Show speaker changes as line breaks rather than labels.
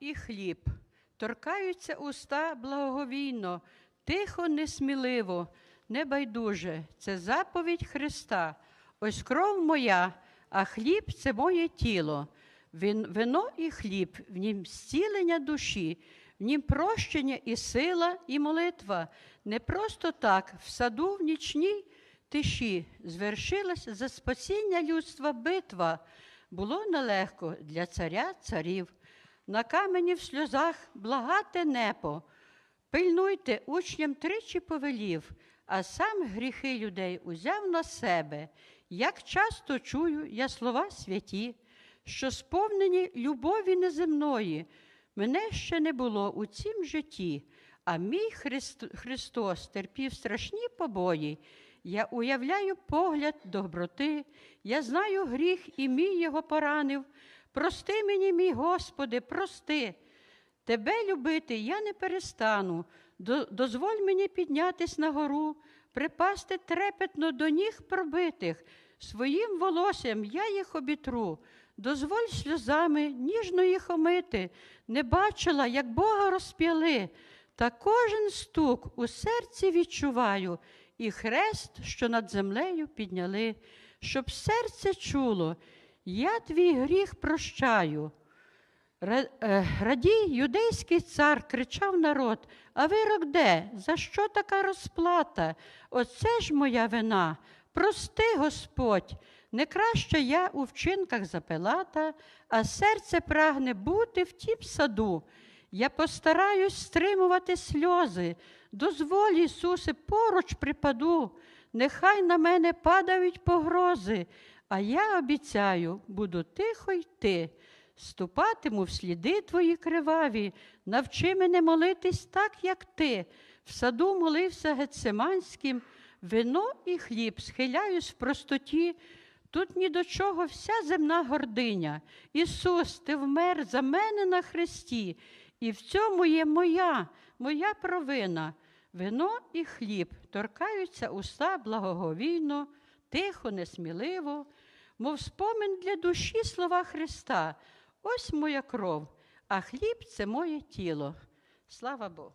І хліб торкаються уста благоговійно, тихо, несміливо, небайдуже. Це заповідь Христа. Ось кров моя, а хліб це моє тіло. Вино і хліб, в нім зцілення душі, в нім прощення і сила, і молитва. Не просто так, в саду в нічній тиші звершилась за спасіння людства битва. Було нелегко для царя царів. На камені в сльозах благате небо. Пильнуйте, учням тричі повелів, а сам гріхи людей узяв на себе. Як часто чую я слова святі, що сповнені любові неземної, мене ще не було у цім житті, а мій Христ- Христос терпів страшні побої. Я уявляю погляд доброти, я знаю гріх і мій його поранив. Прости мені, мій Господи, прости. Тебе любити я не перестану. Дозволь мені піднятись на гору, припасти трепетно до ніг пробитих. Своїм волоссям я їх обітру. Дозволь сльозами ніжно їх омити. Не бачила, як Бога розп'яли. Та кожен стук у серці відчуваю, і хрест, що над землею підняли, щоб серце чуло, я твій гріх прощаю. Е, Радій, юдейський цар, кричав народ, а вирок де? За що така розплата? Оце ж моя вина. Прости, Господь, не краще я у вчинках за Пилата, а серце прагне бути в тім саду. Я постараюсь стримувати сльози. Дозволь, Ісусе, поруч припаду. Нехай на мене падають погрози, а я обіцяю, буду тихо йти. Ступатиму в сліди твої криваві, навчи мене молитись так, як ти. В саду молився Гецеманським, вино і хліб, схиляюсь в простоті. Тут ні до чого вся земна гординя. Ісус, ти вмер за мене на хресті, і в цьому є моя, моя провина. Вино і хліб торкаються уста благоговійно, тихо, несміливо, мов спомин для душі слова Христа. Ось моя кров, а хліб це моє тіло. Слава Богу.